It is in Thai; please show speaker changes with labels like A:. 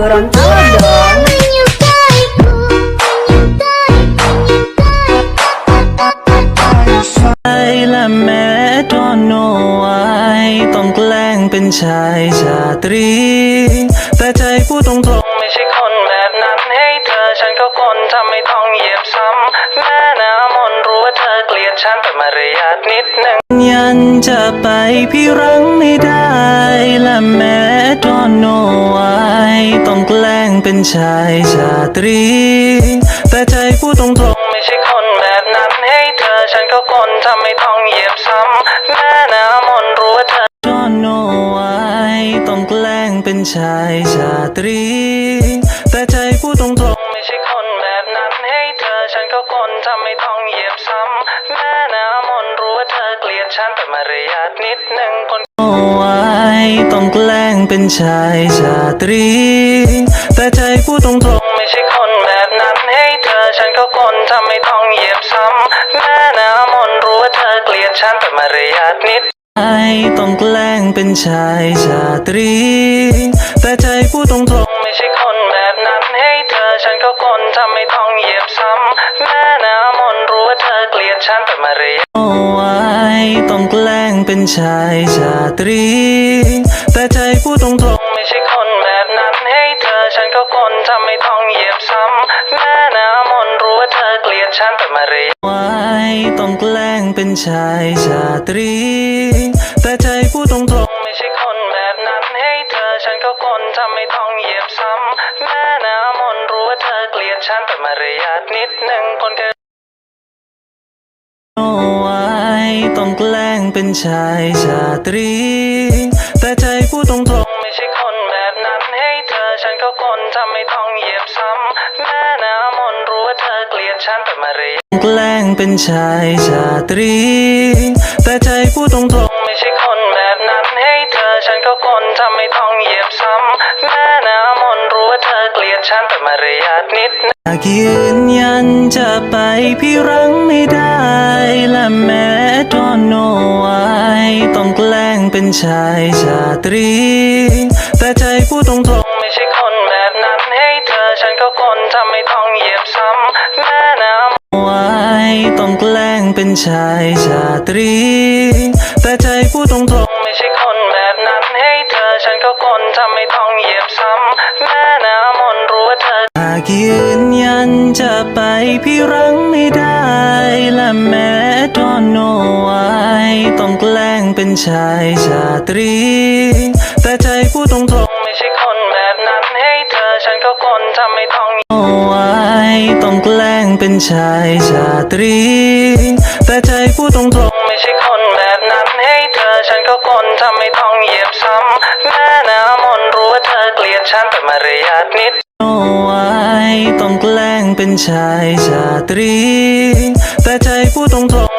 A: Gorontalo dong
B: menyukaiku, menyukai,
C: และแม้ตอนโนไอต้องแกล้งเป็นชายชาตรี แต่ใจพูดตรงๆไม่ใช่คนแบบนั้นให้เธอฉันก็คนทำไม่ต้องเหยียบซ้ำแม่น้ำมนรู้ว่าเธอเกลียดฉันแต่มารยาทนิดหนึ่งยันจะไปพี่รังไม่ได้และแม้ตอ เป็นชายชาตรี แต่ใจพูดตรงๆไม่ใช่คนแบบนั้นให้เธอฉันก็คนทำไม่ต้องเหยียบซ้ำแม่น้ำมนต์รู้ว่าเธอ Don't know why ต้องแกล้งเป็นชายชาตรี แต่ใจพูดตรงๆไม่ใช่คนแบบนั้นให้เธอฉันก็คนทำไม่ต้องเหยียบซ้ำแม่น้ำมนต์รู้ว่าเธอเกลียดฉันแต่มารยาทนิดหนึ่งคน Why ต้องแกล้งเป็นชายชาตรี แต่ใจพูดตรงๆไม่ใช่คนแบบนั้นให้เธอฉันก็คนทำไม่ต้องเหยียบซ้ำแม่น้ำมนรู้ว่าเธอเกลียดฉันแต่มารยาทนิดไอต้องแกล้งเป็นชายชาตรี แต่ใจพูดตรงๆไม่ใช่คนแบบนั้นให้เธอฉันก็คนทำไม่ต้องเหยียบซ้ำแม่น้ำมนรู้ว่าเธอเกลียดฉันแต่มารยาทโอ้ไอต้องแกล้งเป็นชายชาตรี แต่ใจพูดตรงๆ ก็คนทำไม่ต้องเหยียบซ้ำแม่น้ำมนต์รู้ว่าเธอเกลียดฉันแต่มารยาทไว้ต้องแกล้งเป็นชายชาตรี แต่ใจพูดตรงๆไม่ใช่คนแบบนั้นให้เธอฉันก็คนทำไม่ต้องเหยียบซ้ำแม่น้ำมนต์รู้ว่าเธอเกลียดฉันแต่มารยาทนิดหนึ่งคนเคยโอ้ยต้องแกล้งเป็นชายชาตรี แต่ใจพูดตรงๆ ไม่ต้องเหยียบซ้ำแม่น้ำมนต์รู้ว่าเธอเกลียดฉันแต่มารยาทแกล้งเป็นชายชาตรี แต่ใจพูดตรงๆไม่ใช่คนแบบนั้นให้เธอฉันก็คนทำไม่ต้องเหยียบซ้ำแม่น้ำมนต์รู้ว่าเธอเกลียดฉันแต่มารยาทนิดอยากยืนยันจะไปพี่รังไม่ได้ และแม้ตอนโนไอต้องแกล้งเป็นชายชาตรี แต่ใจพูดตรงๆไม่ใช่คนแบบนั้น ให้เธอฉันก็คนทำไม่ต้องเหยียบซ้ำแม่น้ำไว้ต้องแกล้งเป็นชายชาตรี แต่ใจพูดตรงๆไม่ใช่คนแบบนั้นให้เธอฉันก็คนทำไม่ต้องเหยียบซ้ำแม่น้ำมนรู้ว่าเธอหากยืนยันจะไปพี่รังไม่ได้และแม้ตอนโนไอต้องแกล้งเป็นชายชาตรี แต่ใจพูดตรงๆ ชายชาตรี แต่ใจพูดตรงๆไม่ใช่คนแบบนั้นให้เธอฉันก็คนทำไม่ต้องเหยียบซ้ำแม่น้ำมนรู้ว่าเธอเกลียดฉันแต่มารยาทนิดโอ้ยต้องแกล้งเป็นชายชาตรี แต่ใจพูดตรง